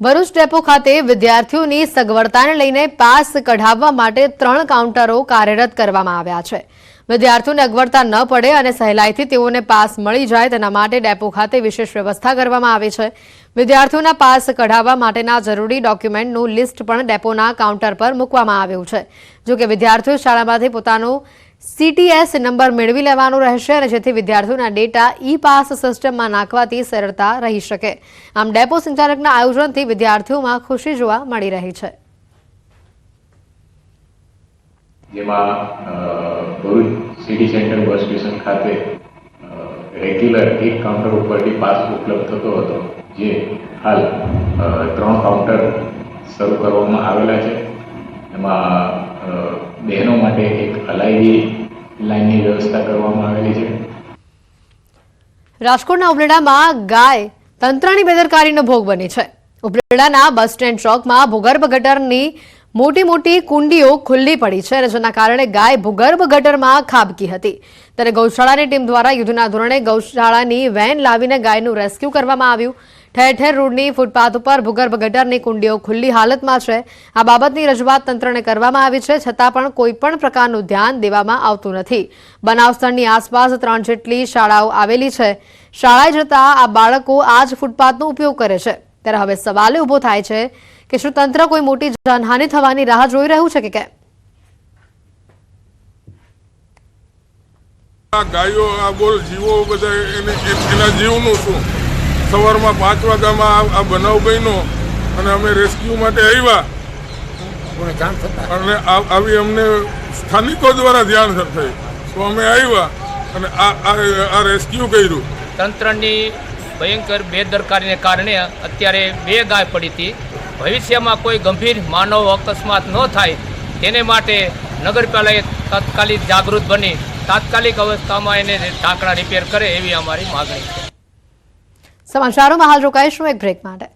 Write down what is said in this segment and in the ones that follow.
Bharuch depot ખાતે વિદ્યાર્થીઓની સગવડતાને લઈને પાસ કઢાવવા માટે ત્રણ કાઉન્ટરો કાર્યરત કરવામાં આવ્યા છે. વિદ્યાર્થીઓને અગવડતા ન પડે અને સહેલાઈથી તેઓને પાસ મળી જાય તેના માટે ડેપો ખાતે વિશેષ વ્યવસ્થા કરવામાં આવી છે. વિદ્યાર્થીઓના પાસ કઢાવવા માટેના જરૂરી ડોક્યુમેન્ટનું લિસ્ટ પણ ડેપોના કાઉન્ટર પર મૂકવામાં આવ્યું છે. જો કે વિદ્યાર્થીઓ શાળામાંથી પોતાનો સીટીએસ નંબર મેળવી લેવાનો રહેશે અને જેથી વિદ્યાર્થીઓના ડેટા ઈ પાસ સિસ્ટમમાં નાખવાથી સરળતા રહી શકે. આમ ડેપો સંચાલકના આયોજનથી વિદ્યાર્થીઓમાં ખુશી જોવા મળી રહી છે. રેગ્યુલર એક કાઉન્ટર ઉપરથી પાસ ઉપલબ્ધ થતો હતો, જે હાલ ત્રણ કાઉન્ટર શરૂ કરવામાં આવેલા છે. એમાં બહેનો માટે એક અલાયદી લાઇનની વ્યવસ્થા કરવામાં આવેલી છે. રાજકોટના ઉબલેડામાં ગાય તંત્રની બેદરકારીનો ભોગ બની છે. ઉબલેડાના બસ સ્ટેન્ડ ચોકમાં ભૂગર્ભ ગટરની મોટી મોટી કુંડીઓ ખુલ્લી પડી છે અને જેના કારણે ગાય ભૂગર્ભ ગટરમાં ખાબકી હતી. ત્યારે ગૌશાળાની ટીમ દ્વારા યુદ્ધના ધોરણે ગૌશાળાની વેન લાવીને ગાયનું રેસ્ક્યુ કરવામાં આવ્યું. ઠેર ઠેર રોડની ફૂટપાથ ઉપર ભૂગર્ભ ગટરની કુંડીઓ ખુલ્લી હાલતમાં છે. આ બાબતની રજૂઆત તંત્રને કરવામાં આવી છે, છતાં પણ કોઈપણ પ્રકારનું ધ્યાન દેવામાં આવતું નથી. બનાવ સ્થળની આસપાસ ત્રણ જેટલી શાળાઓ આવેલી છે. શાળાએ જતા આ બાળકો આ જ ફૂટપાથનો ઉપયોગ કરે છે. ત્યારે હવે સવાલ ઊભો થાય છે કે શું તંત્ર કોઈ મોટી જાનહાનિ થવાની રાહ જોઈ રહ્યું છે કે કેમ? ગાયો, આ બોલ જીવો બધા એના જીવનું શું? સવારમાં પાંચ વાગ્યામાં આ- આ બનાવ બન્યો અને અમે રેસ્ક્યુ માટે આવ્યા. અને આવી અમને સ્થાનિકો દ્વારા ધ્યાન થઈ. તો અમે આવ્યા અને આ આ- આ રેસ્ક્યુ કર્યું. તંત્રની ભયંકર બેદરકારીને કારણે અત્યારે બે ગાય પડી હતી. ભવિષ્યમાં કોઈ ગંભીર માનવ અકસ્માત ન થાય તેને માટે નગરપાલિકાએ તાત્કાલિક જાગૃત બની તાત્કાલિક અવસ્થામાં એને ઢાંકણા રિપેર કરે એવી અમારી માગણી છે. સમાચારોમાં હાલ રોકાઈશું એક બ્રેક માટે.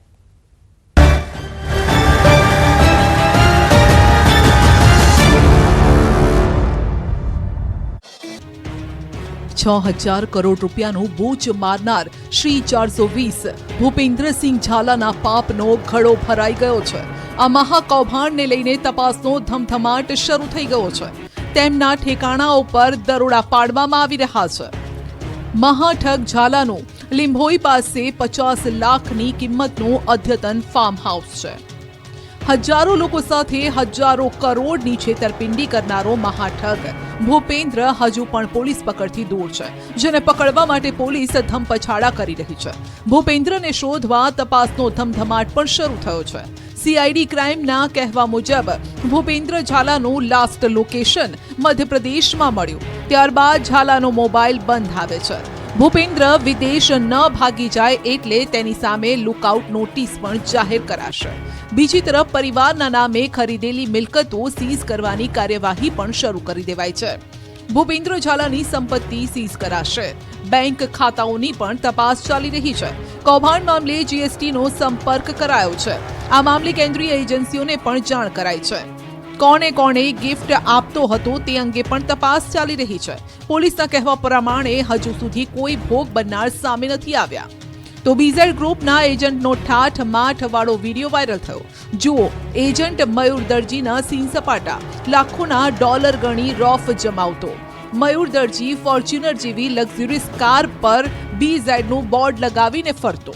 છ હજાર કરોડ રૂપિયાનું બૂચ મારનાર શ્રી ચારસો વીસ ભૂપેન્દ્રસિંહ ઝાલાના પાપનો ઘડો ભરાઈ ગયો છે. આ મહાકૌભાંડને લઈને તપાસનો ધમધમાટ શરૂ થઈ ગયો છે. તેમના ઠેકાણા ઉપર દરોડા પાડવામાં આવી રહ્યા છે. મહાઠગ ઝાલાનું લીંભોઈ પાસે પચાસ લાખની કિંમતનું અદ્યતન ફાર્મ હાઉસ છે. હજારો લોકો સાથે હજારો કરોડની છેતરપિંડી કરનારો મહાઠગ. ભૂપેન્દ્ર હજુ પણ પોલીસ પકડથી દૂર છે, જેને પકડવા માટે પોલીસ ધમપછાડા કરી રહી છે. ભૂપેન્દ્રને શોધવા તપાસનો ધમધમાટ પણ શરૂ થયો છે. સીઆઈડી ક્રાઇમના કહેવા મુજબ, ભૂપેન્દ્ર ઝાલાનું લાસ્ટ લોકેશન મધ્યપ્રદેશમાં મળ્યું. ત્યારબાદ ઝાલાનો મોબાઈલ બંધ આવે છે. ભૂપેન્દ્ર વિદેશ ન ભાગી જાય એટલે તેની સામે લુકઆઉટ નોટિસ પણ જાહેર કરાશે. બીજી તરફ પરિવારના નામે ખરીદેલી મિલકતો સીઝ કરવાની કાર્યવાહી પણ શરૂ કરી દેવાઈ છે. ભૂપેન્દ્ર ઝાલાની સંપત્તિ સીઝ કરાશે. બેંક ખાતાઓની પણ તપાસ ચાલી રહી છે. કૌભાંડ મામલે જીએસટીનો સંપર્ક કરાયો છે. આ મામલે કેન્દ્રીય એજન્સીઓને પણ જાણ કરાઈ છે. કોણે કોણે ગિફ્ટ આપતો હતો તે અંગે પણ તપાસ ચાલી રહી છે. પોલીસના કહેવા પ્રમાણે હજુ સુધી કોઈ ભોગ બનનાર સામે નથી આવ્યા. તો બીઝેડ ગ્રુપના એજન્ટનો ઠાઠ માઠ વાળો વીડિયો વાયરલ થયો. જુઓ, એજન્ટ મયુર દરજીના સીન સપાટા. લાખોના ડોલર ગણી રોફ જમાવતો. મયુર દરજી ફોર્ચ્યુનર જેવી લક્ઝુરિયસ કાર પર બીઝેડનું બોર્ડ લગાવીને ફરતો.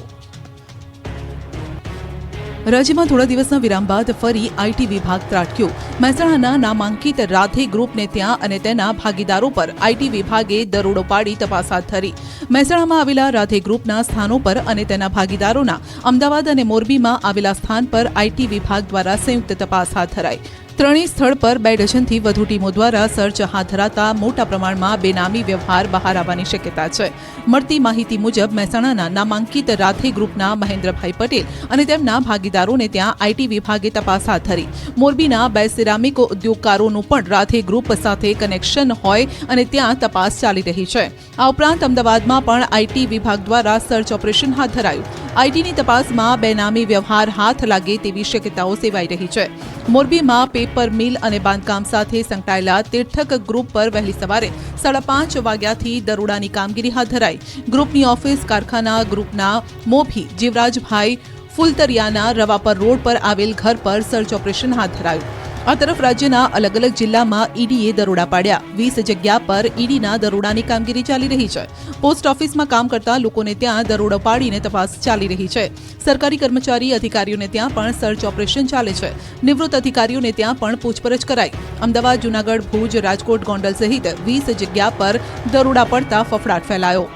રાજ્યમાં થોડા દિવસના વિરામ બાદ ફરી આઈટી વિભાગ ત્રાટક્યો. મહેસાણાના નામાંકિત રાધે ગ્રુપને ત્યાં અને તેના ભાગીદારો પર આઈટી વિભાગે દરોડો પાડી તપાસ હાથ ધરી. મહેસાણામાં આવેલા રાધે ગ્રુપના સ્થાનો પર અને તેના ભાગીદારોના અમદાવાદ અને મોરબીમાં આવેલા સ્થાન પર આઈટી વિભાગ દ્વારા સંયુક્ત તપાસ હાથ ધરાઈ. ત્રણેય સ્થળ પર બે ડઝનથી વધુ ટીમો દ્વારા સર્ચ હાથ ધરાતા મોટા પ્રમાણમાં બેનામી વ્યવહાર બહાર આવવાની શક્યતા છે. મળતી માહિતી મુજબ, મહેસાણાના નામાંકિત રાથે ગ્રુપના મહેન્દ્રભાઈ પટેલ અને તેમના ભાગીદારોને ત્યાં આઈટી વિભાગે તપાસ હાથ ધરી. મોરબીના બે સિરામિક ઉદ્યોગકારોનું પણ રાથે ગ્રુપ સાથે કનેક્શન હોય અને ત્યાં તપાસ ચાલી રહી છે. આ ઉપરાંત અમદાવાદમાં પણ આઈટી વિભાગ દ્વારા સર્ચ ઓપરેશન હાથ ધરાયું. આઈટીની તપાસમાં બેનામી વ્યવહાર હાથ લાગે તેવી શક્યતાઓ સેવાઈ રહી છે. મોરબીમાં પેપર મિલ અને બાંધકામ સાથે સંકળાયેલા તીર્થક ગ્રુપ પર વહેલી સવારે સાડા પાંચ વાગ્યાથી દરોડાની કામગીરી હાથ ધરાઈ. ગ્રુપની ઓફિસ કારખાના ગ્રુપના મોભી જીવરાજભાઈ ફુલતરિયાના રવાપર રોડ પર આવેલ ઘર પર સર્ચ ઓપરેશન હાથ ધરાયું. આ તરફ રાજ્યના અલગ અલગ જિલ્લામાં ઈડીએ દરોડા પાડ્યા. વીસ જગ્યા પર ઈડીના દરોડાની કામગીરી ચાલી રહી છે. પોસ્ટ ઓફિસમાં કામ કરતા લોકોને ત્યાં દરોડો પાડીને તપાસ ચાલી રહી છે. સરકારી કર્મચારી અધિકારીઓને ત્યાં પણ સર્ચ ઓપરેશન ચાલે છે. નિવૃત્ત અધિકારીઓને ત્યાં પણ પૂછપરછ કરાઈ. અમદાવાદ, જૂનાગઢ, ભુજ, રાજકોટ, ગોંડલ સહિત વીસ જગ્યા પર દરોડા પડતા ફફડાટ ફેલાયો.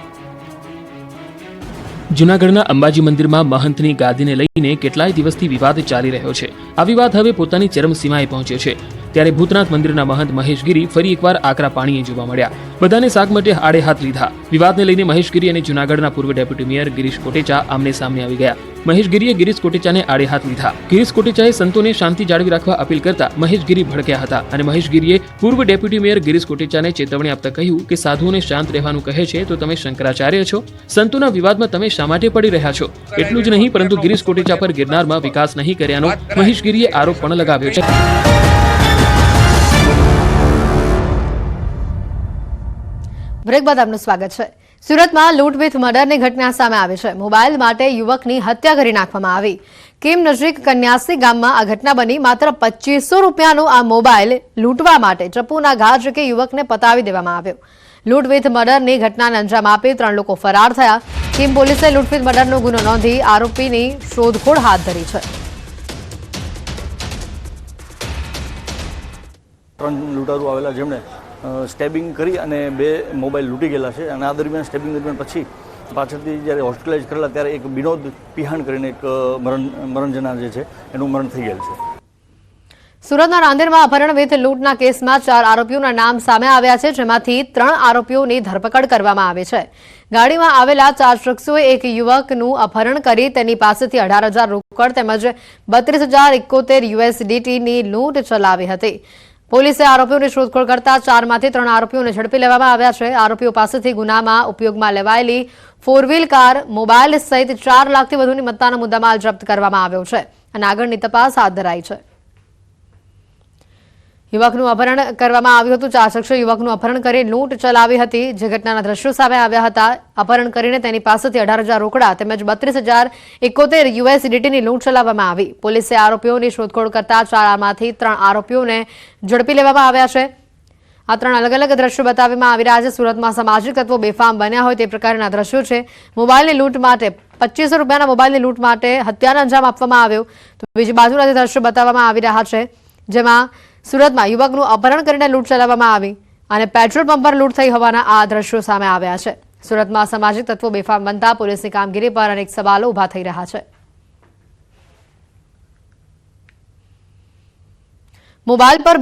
જૂનાગઢના અંબાજી મંદિરમાં મહંતની ગાદીને લઈને કેટલાય દિવસથી વિવાદ ચાલી રહ્યો છે. આ વિવાદ હવે પોતાની ચરમસીમાએ પહોંચ્યો છે. ત્યારે ભૂતનાથ મંદિરના મહંત મહેશગીરી ફરી એકવાર આકરા પાણીએ જોવા મળ્યા. બધાને શાક માટે આડે હાથ લીધા. વિવાદને લઈને મહેશગીરી અને જૂનાગઢના પૂર્વ ડેપ્યુટી મેયર ગિરીશ કોટેચા આમને સામે આવી ગયા. મહેશગીરીએ ગિરીશ કોટેચાને આડે હાથ લીધા. ગિરીશ કોટેચાએ સંતોને શાંતિ જાળવી રાખવા અપીલ કરતા મહેશગીરી ભડક્યા હતા અને મહેશગીરીએ પૂર્વ ડેપ્યુટી મેયર ગિરીશ કોટેચાને ચેતવણી આપતા કહ્યું કે સાધુઓને શાંત રહેવાનું કહે છે તો તમે શંકરાચાર્ય છો. સંતોના વિવાદમાં તમે શા માટે પડી રહ્યા છો? એટલું જ નહીં, પરંતુ ગિરીશ કોટેચા પર ગિરનારમાં વિકાસ નહીં કર્યાનો મહેશગીરીએ આરોપ પણ લગાવ્યો છે. બ્રેક બાદ આપનું સ્વાગત છે. સુરતમાં લૂંટ વિથ મર્ડરની ઘટના સામે આવી છે. મોબાઈલ માટે યુવકની હત્યા કરી નાખવામાં આવી. કેમ નજીક કન્યાસી ગામમાં આ ઘટના બની? માત્ર પચીસો રૂપિયાનો આ મોબાઈલ લૂંટવા માટે ચપ્પુના ઘા કે યુવકને પતાવી દેવામાં આવ્યો. લૂંટ વિથ મર્ડરની ઘટનાને અંજામ આપી ત્રણ લોકો ફરાર થયા. કેમ પોલીસે લૂંટ વિથ મર્ડરનો ગુનો નોંધી આરોપીની શોધખોળ હાથ ધરી છે. ત્રણ લૂંટારૂ આવેલા જેમણે સ્ટેબિંગ કરી અને બે મોબાઈલ લૂંટી ગયેલા છે અને આ દરમિયાન સ્ટેબિંગ દરમિયાન પછી પાછળથી જ્યારે હોસ્પિટલાઇઝ કરેલા ત્યારે એક વિનોદ પિહાણ કરીને એક મરણ, મરણજના જે છે એનું મરણ થઈ ગયેલ છે. સુરતના રાંદેરમાં અપહરણ વિથ લૂંટના કેસમાં ચાર આરોપીઓના નામ સામે આવ્યા છે, જેમાંથી ત્રણ આરોપીઓની ધરપકડ કરવામાં આવી છે. ગાડીમાં આવેલા ચાર શખ્સોએ એક યુવકનું અપહરણ કરી તેની પાસેથી અઢાર હજાર રોકડ તેમજ બત્રીસ હજાર એકોતેર યુએસડીટીની લૂંટ ચલાવી હતી. પોલીસે આરોપીઓની શોધખોળ કરતા ચારમાંથી ત્રણ આરોપીઓને ઝડપી લેવામાં આવ્યા છે. આરોપીઓ પાસેથી ગુનામાં ઉપયોગમાં લેવાયેલી ફોર વ્હીલ કાર મોબાઈલ સહિત ચાર લાખથી વધુની મત્તાનો મુદ્દામાલ જપ્ત કરવામાં આવ્યો છે અને આગળની તપાસ હાથ ધરાઈ છે. યુવકનું અપહરણ કરવામાં આવ્યું હતું. ચાર શખ્સો યુવકનું અપહરણ કરી લૂંટ ચલાવી હતી. જે ઘટનાના દ્રશ્યો સામે આવ્યા હતા. અપહરણ કરીને તેની પાસેથી અઢાર હજાર રોકડા તેમજ બત્રીસ હજાર એકોતેર યુએસડીટીની લૂંટ ચલાવવામાં આવી. પોલીસે આરોપીઓની શોધખોળ કરતા ચારમાંથી ત્રણ આરોપીઓને ઝડપી લેવામાં આવ્યા છે. આ ત્રણ અલગ અલગ દ્રશ્યો બતાવવામાં આવી રહ્યા છે. સુરતમાં સામાજિક તત્વો બેફામ બન્યા હોય તે પ્રકારના દ્રશ્યો છે. મોબાઈલની લૂંટ માટે પચીસો રૂપિયાના મોબાઈલની લૂંટ માટે હત્યાનો અંજામ આપવામાં આવ્યો. તો બીજી બાજુના જે દ્રશ્યો બતાવવામાં આવી રહ્યા છે, જેમાં સુરતમાં યુવકનું અપહરણ કરીને લૂંટ ચલાવવામાં આવી અને પેટ્રોલ પંપ પર લૂંટ થઈ હોવાના આ દ્રશ્યો સામે આવ્યા છે. સુરતમાં સામાજિક તત્વો બેફામ બનતા પોલીસની કામગીરી પર અનેક સવાલો ઊભા થઈ રહ્યા છે. મોબાઈલ પર